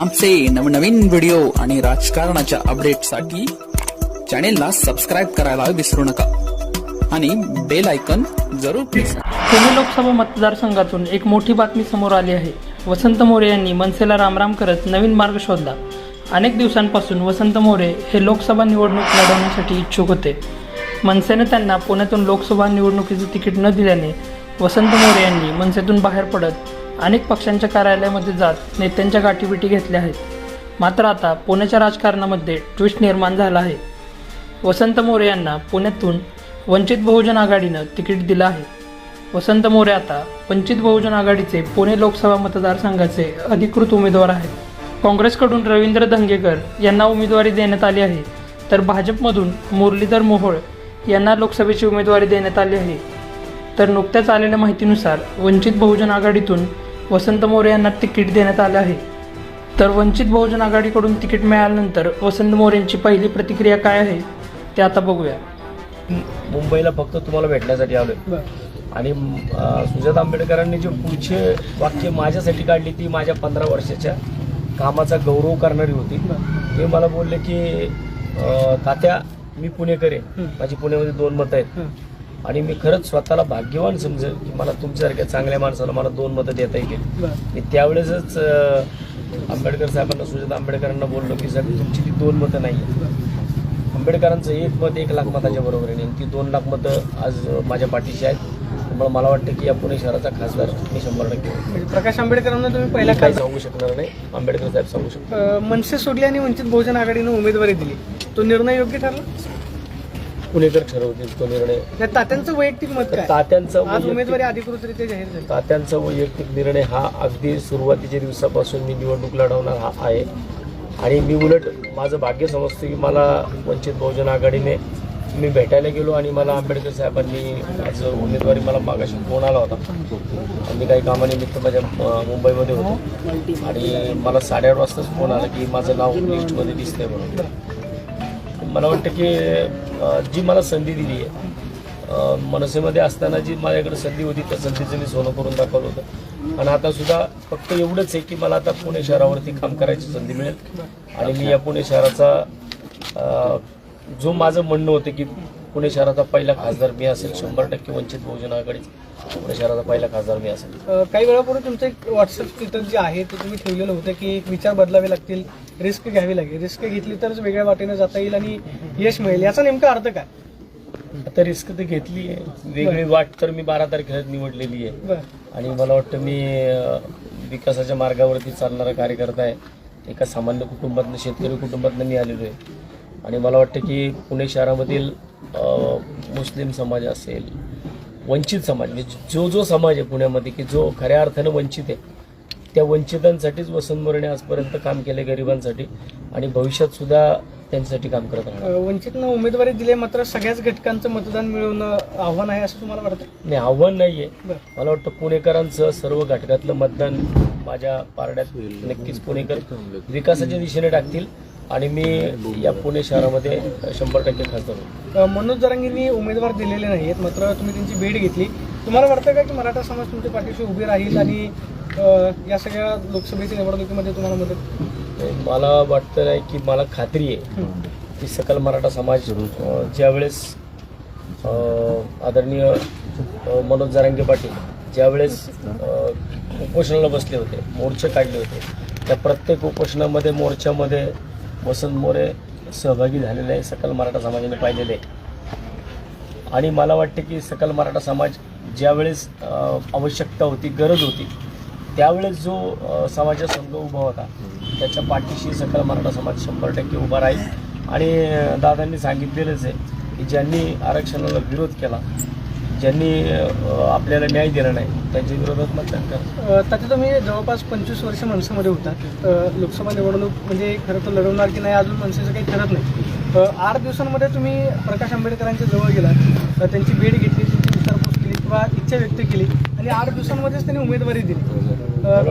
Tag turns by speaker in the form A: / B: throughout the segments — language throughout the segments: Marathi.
A: आमचे नवनवीन व्हिडिओ आणि राजकारणाच्या अपडेटसाठी चॅनेलला सबस्क्राईब करायला विसरू नका. आणि बेल आयकन जरूर प्रेस
B: पुणे लोकसभा मतदारसंघातून एक मोठी बातमी समोर आली आहे. वसंत मोरे यांनी मनसेला रामराम करत नवीन मार्ग शोधला. अनेक दिवसांपासून वसंत मोरे हे लोकसभा निवडणूक लढवण्यासाठी इच्छुक होते. मनसेने त्यांना पुण्यातून लोकसभा निवडणुकीचे तिकीट न दिल्याने वसंत मोरे यांनी मनसेतून बाहेर पडत अनेक पक्षांच्या कार्यालयामध्ये जात नेत्यांच्या गाठीबिटी घेतल्या आहेत. मात्र आता पुण्याच्या राजकारणामध्ये ट्विस्ट निर्माण झाला आहे. वसंत मोरे यांना पुण्यातून वंचित बहुजन आघाडीनं तिकीट दिलं आहे. वसंत मोरे आता वंचित बहुजन आघाडीचे पुणे लोकसभा मतदारसंघाचे अधिकृत उमेदवार आहेत. काँग्रेसकडून रवींद्र धंगेकर यांना उमेदवारी देण्यात आली आहे. तर भाजपमधून मुरलीधर मोहोळ यांना लोकसभेची उमेदवारी देण्यात आली आहे. तर नुकत्याच आलेल्या माहितीनुसार वंचित बहुजन आघाडीतून वसंत मोरे यांना तिकीट देण्यात आले आहे. तर वंचित बहुजन आघाडीकडून तिकीट मिळाल्यानंतर वसंत मोरेंची पहिली प्रतिक्रिया काय आहे ते आता बघूया.
C: मुंबईला फक्त तुम्हाला भेटण्यासाठी आलोय. आणि सुजात आंबेडकरांनी जे पुढचे वाक्य माझ्यासाठी काढली ती माझ्या पंधरा वर्षाच्या कामाचा गौरव करणारी होती. ते मला बोलले की तात्या मी पुणेकर आहे माझी पुण्यामध्ये दोन मतं आहेत. आणि मी खरंच स्वतःला भाग्यवान समजेल की मला तुमच्यासारख्या चांगल्या माणसाला मला दोन मतं देता येतील. मी त्यावेळेसच आंबेडकर साहेबांना सुजात आंबेडकरांना बोललो की साहेब तुमची ती दोन मतं नाही आंबेडकरांचं एक मत एक लाख मताच्या बरोबर आहे. आणि ती दोन लाख मतं आज माझ्या पाठीशी आहेत. त्यामुळे मला वाटतं की या पुणे शहराचा खासदार मी शंभर टक्के.
D: म्हणजे प्रकाश आंबेडकरांना तुम्ही पहिल्या
C: मी काही सांगू शकणार नाही. आंबेडकर साहेब सांगू शकतो
D: मनसे सोडली आणि वंचित बहुजन आघाडीनं उमेदवारी दिली. तो निर्णय योग्य ठरला?
C: पुणेकर ठरवतील तो निर्णय.
D: त्या तात्यांचं वैयक्तिक मत
C: तर
D: काय?
C: तात्यांचा
D: आज
C: वैयक्तिक-
D: उमेदवारी अधिकृतरित्या जाहीर झाली.
C: तात्यांचा वैयक्तिक निर्णय हा अगदी सुरुवातीच्या दिवसापासून मी निवडणूक लढवणार हा आहे. आणि मी उलट माझं भाग्य समजतो की मला वंचित बहुजन आघाडीने मी भेटायला गेलो आणि मला आंबेडकर साहेबांनी आज उमेदवारी मला मागाशी फोन आला होता? आणि मी काही कामानिमित्त माझ्या अं, मुंबईमध्ये होतो. आणि मला साडेआठ वाजताच फोन आला की माझं नाव लिस्टमध्ये दिसतंय म्हणून. मला वाटतं की अं, जी मला संधी दिली आहे अं, मनसेमध्ये असताना जी माझ्याकडे संधी होती त्या संधीचं मी सोनं करून दाखवलं होतं. आणि आता सुद्धा फक्त एवढंच आहे की मला आता पुणे शहरावरती काम करायची संधी मिळेल. आणि मी या पुणे शहराचा अं, जो माझं म्हणणं होतं की पुणे शहराचा पहिला खासदार मी असेल शंभर टक्के वंचित बहुजन आघाडी पुणे शहराचा पहिला खासदार मी असेल.
D: काही वेळापूर्वी तुमचं एक व्हॉट्सअप स्टेटस जे आहे ते तुम्ही ठेवलेलं होतं की एक विचार बदलावे लागतील रिस्क घ्यावी लागेल. रिस्क घेतली तरच वेगळ्या वाटेने जाता येईल आणि यश मिळेल. याचा नेमका अर्थ काय?
C: आता रिस्क तर घेतली आहे. वेगळी वाट तर मी बारा तारखेला निवडलेली आहे. आणि मला वाटतं मी विकासाच्या मार्गावरती चालणारा कार्यकर्ता आहे. एका सामान्य कुटुंबातनं शेतकरी कुटुंबातनं मी आलेलो आहे. आणि मला वाटतं की पुणे शहरामधील मुस्लिम समाज असेल वंचित समाज म्हणजे जो जो समाज आहे पुण्यामध्ये की जो खऱ्या अर्थानं वंचित आहे त्या वंचितांसाठीच वसंत मोरेने आजपर्यंत काम केले गरिबांसाठी आणि भविष्यात सुद्धा त्यांच्यासाठी काम करत राहणार.
D: वंचितनं उमेदवारी दिली मात्र सगळ्याच घटकांचं मतदान मिळवणं आव्हान आहे असं तुम्हाला वाटतं?
C: नाही आव्हान नाही आहे मला वाटतं पुणेकरांचं सर्व घटकातलं मतदान माझ्या पारड्यात नक्कीच पुणेकर विकासाच्या दिशेने टाकतील. आणि मी या पुणे शहरामध्ये शंभर टक्के खासदार
D: अ, मनोज जरांगींनी उमेदवार दिलेले नाहीत मात्र तुम्ही त्यांची भेट घेतली. तुम्हाला वाटतं का की मराठा समाज तुमच्या पाठीशी उभी राहील आणि या सगळ्या लोकसभेच्या निवडणुकीमध्ये तुम्हाला मदत
C: मला वाटतं नाही की मला खात्री आहे की सकल मराठा समाज ज्यावेळेस आदरणीय मनोज जारांगे पाटील ज्यावेळेस उपोषणाला बसले होते मोर्चे काढले होते त्या प्रत्येक उपोषणामध्ये मोर्चामध्ये वसंत मोरे सहभागी झालेले आहे सकल मराठा समाजाने पाहिलेले आहे आणि मला वाटते की सकल मराठा समाज ज्यावेळेस आवश्यकता होती गरज होती त्यावेळेस जो समाजा समाजाचा संघ उभा होता त्याच्या पाठीशी सकल मराठा समाज शंभर टक्के उभा राहील. आणि दादांनी सांगितलेलंच आहे की ज्यांनी आरक्षणाला विरोध केला ज्यांनी आपल्याला न्याय दिला नाही त्यांच्या विरोधात मतदान करा.
D: तात्या तुम्ही जवळपास पंचवीस वर्ष मनसेमध्ये होता. लोकसभा निवडणूक म्हणजे खरं तर लढवणार की नाही अजून मनसेचं काही ठरत नाही. आठ दिवसांमध्ये तुम्ही प्रकाश आंबेडकरांच्या जवळ गेला. त्यांची भेट घेतली त्यांची विचारपूस केली किंवा इच्छा व्यक्त केली आणि आठ दिवसांमध्येच त्यांनी उमेदवारी दिली.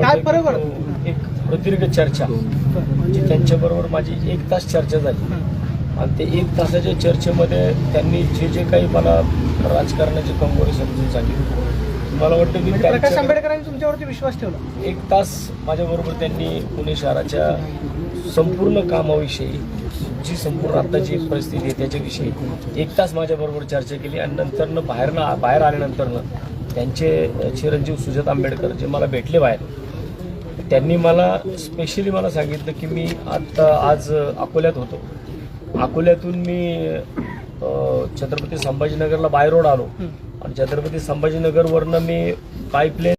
D: काय फरक पडतो
C: एक प्रदीर्घ चर्चा जी त्यांच्याबरोबर माझी एक तास चर्चा झाली. आणि ते एक तासाच्या चर्चेमध्ये त्यांनी जे जे काही मला राजकारणाचे कंगोरे समजून सांगितले मला वाटतं मी
D: म्हणजे प्रकाश आंबेडकरांनी तुमच्यावरती विश्वास ठेवला.
C: एक तास माझ्याबरोबर त्यांनी पुणे शहराच्या संपूर्ण कामाविषयी जी संपूर्ण आत्ताची परिस्थिती आहे त्याच्याविषयी एक तास माझ्याबरोबर चर्चा केली आणि नंतरनं बाहेरनं बाहेर आल्यानंतरनं त्यांचे चिरंजीव सुजात आंबेडकर जे मला भेटले बाहेर त्यांनी मला स्पेशली मला सांगितलं की मी आत्ता आज अकोल्यात होतो. अकोल्यातून मी छत्रपती संभाजीनगरला बाय रोड आलो. आणि छत्रपती संभाजीनगरवरनं मी पाईपलाईन